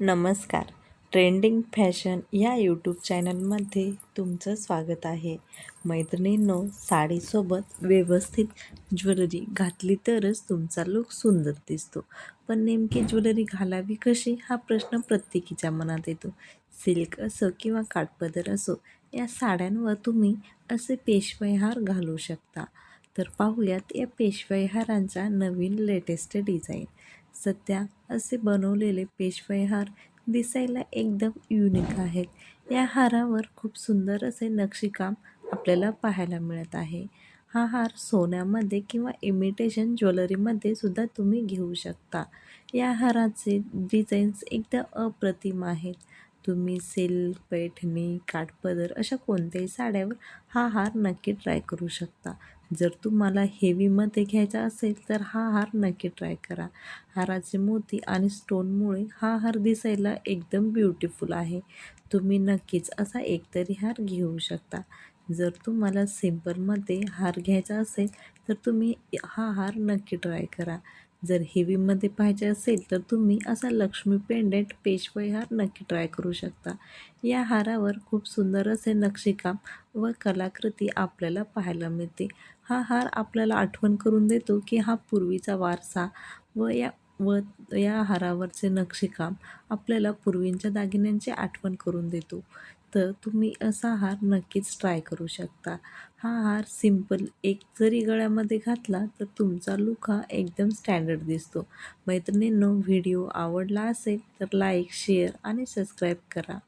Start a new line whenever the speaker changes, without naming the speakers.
नमस्कार. Trending fashion या YouTube चॅनलमध्ये तुमचं स्वागत आहे. मैत्रिणींनो साडीसोबत व्यवस्थित ज्वेलरी घातली तरच तुमचा लुक सुंदर दिसतो. पण नेमकी ज्वेलरी घालावी कशी हा प्रश्न प्रत्येकीच्या मनात येतो. सिल्क असो किंवा काठपदर असो या साड्यांवर तुम्ही असे पेशवाई हार घालू शकता. तर पाहूयात या पेशवाई हारांचा नवीन लेटेस्ट डिझाईन सध्या असे बनवलेले पेशवाई हार दिसायला एकदम युनिक आहेत. या हारावर खूप सुंदर असे नक्षीकाम आपल्याला पाहायला मिळत आहे. हा हार सोन्यामध्ये किंवा इमिटेशन ज्वेलरीमध्ये सुद्धा तुम्ही घेऊ शकता. या हाराचे डिझाईन्स एकदम अप्रतिम आहेत. तुम्ही सिल्क पैठणी काठपदर अशा कोणत्याही साड्यावर हा हार नक्की ट्राय करू शकता. जर तुम्हाला हेवीमध्ये घ्यायचा असेल तर हा हार नक्की ट्राय करा. हाराचे मोती आणि स्टोनमुळे हा हार दिसायला एकदम ब्युटिफुल आहे. तुम्ही नक्कीच असा एकतरी हार घेऊ शकता. जर तुम्हाला सिम्पलमध्ये हार घ्यायचा असेल तर तुम्ही हा हार नक्की ट्राय करा. जर हेवीमध्ये पाहिजे असेल तर तुम्ही असा लक्ष्मी पेंडेंट पेशवाई हार नक्की ट्राय करू शकता. या हारावर खूप सुंदर असे नक्षीकाम व कलाकृती आपल्याला पाहायला मिळते. हा हार आपल्याला आठवण करून देतो की हा पूर्वीचा वारसा व या व या हारावरचे नक्षीकाम आपल्याला पूर्वींच्या दागिन्यांची आठवण करून देतो. तर तुम्ही असा हार नक्कीच ट्राय करू शकता. हा हार सिंपल एक जरी गळ्यामध्ये घातला तर तुमचा लुक हा एकदम स्टँडर्ड दिसतो. मैत्रिणींनो व्हिडिओ आवडला असेल तर लाईक शेअर आणि सबस्क्राईब करा.